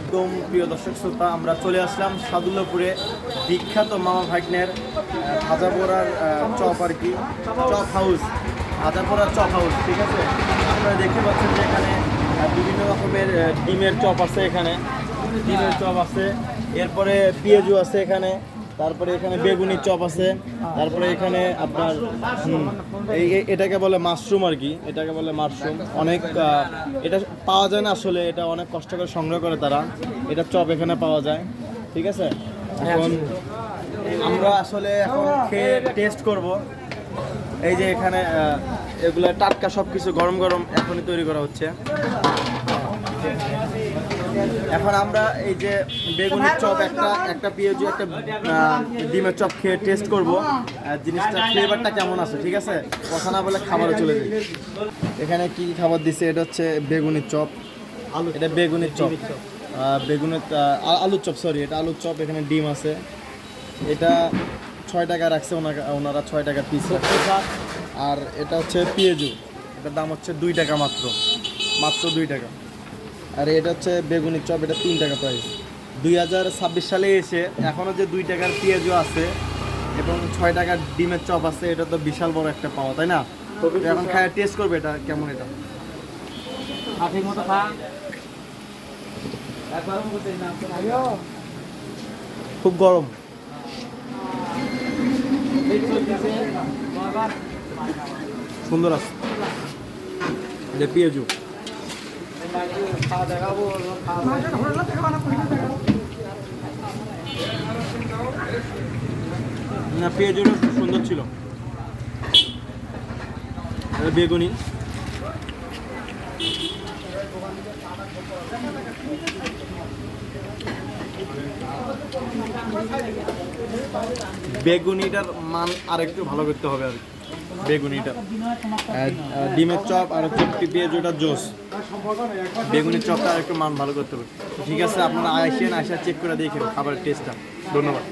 একদম প্রিয় দর্শক শ্রোতা, আমরা চলে আসলাম সাদুল্লাপুরে বিখ্যাত মামা ভাগ্নের ভাজা পোড়ার চপ আর কি, চপ হাউস, ভাজা পোড়ার চপ হাউস, ঠিক আছে? আপনারা দেখতে পাচ্ছেন যে এখানে বিভিন্ন রকমের ডিমের চপ আছে এখানে, ডিমের চপ আছে, এরপরে পেঁয়াজু আছে এখানে তারপরে এখানে বেগুনি চপ আছে, তারপরে এখানে আপনার এই এটাকে বলে মাশরুম আর কি, এটাকে বলে মাশরুম। অনেক এটা পাওয়া যায় না আসলে, এটা অনেক কষ্ট করে সংগ্রহ করে তারা। এটা চপ এখানে পাওয়া যায়, ঠিক আছে? এখন আমরা আসলে এখন খেয়ে টেস্ট করব। এই যে এখানে এগুলো টাটকা সব কিছু গরম গরম এখনই তৈরি করা হচ্ছে। এখন আমরা এই যে বেগুনের চপ একটা একটা পেঁয়াজু একটা ডিমের চপ খেয়ে টেস্ট করব। জিনিসটা ফ্লেভারটা কেমন আছে ঠিক আছে? কথা না বলে খাবারও চলে যাই। এখানে কি কি খাবার দিছে? এটা হচ্ছে বেগুনের চপ। আলু এটা বেগুনের চপ। বেগুনের আলুর চপ সরি এটা আলুর চপ এখানে ডিম আছে। এটা ছয় টাকা রাখছে ওনারা ওনারা ছয় টাকা পিস আর এটা হচ্ছে পেঁয়াজু এটার দাম হচ্ছে দুই টাকা মাত্র। মাত্র দুই টাকা। আর এটা হচ্ছে বেগুনি চপ এটা তিন টাকা প্রাইস দুই হাজার ছাব্বিশ সালে এসে এখনও যে দুই টাকার পেঁয়াজও আছে এবং ছয় টাকার ডিমের চপ আছে এটা তো বিশাল বড় একটা পাওয়া তাই না? তো এখন খায় টেস্ট করবে এটা কেমন এটা? মতো খা। খুব গরম। সুন্দর আছে। যে পেঁয়াজু না পেঁয়াজুটা খুব সুন্দর ছিল বেগুনি বেগুনিটার মান আর একটু ভালো করতে হবে আর কি। বেগুনিটা। ডিমের চপ আর হচ্ছে পেঁয়াজুটার জোস। বেগুনির চপটা আর একটু মান ভালো করতে হবে। ঠিক আছে আপনারা আসেন আসা চেক করে দেখেন খাবারের টেস্টটা ধন্যবাদ।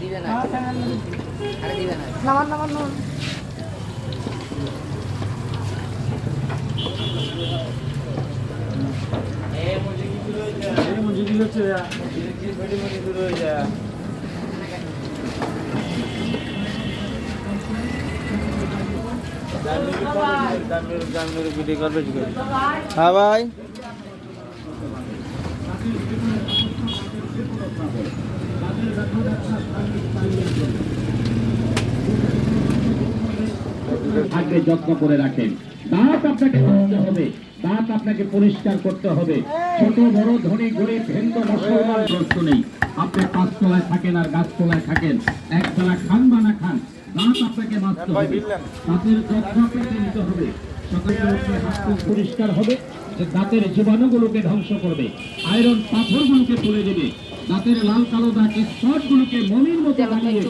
দিবে না। দিবে না নামান নামান নামান এই মুজি কি হচ্ছে কি বেডি মুজি শুরু হয়ে ভাই। যত্ন করে রাখেন। দাঁত আপনাকে ধরতে হবে। দাঁত আপনাকে পরিষ্কার করতে হবে। ছোট বড় ধনী গরিব হিন্দু মুসলমান প্রশ্ন নেই। আপনি পাঁচতলায় থাকেন আর গাছতলায় থাকেন। একতলা খান বা না খান দাঁত আপনাকে বাঁচতে হবে। দাঁতের যত্ন আপনাকে নিতে হবে। সকালে পরিষ্কার হবে যে দাঁতের জীবাণুগুলোকে ধ্বংস করবে। আয়রন পাথরগুলোকে তুলে দেবে। দাঁতের লাল কালো দাগ স্পটগুলোকে মমির মতো বানিয়ে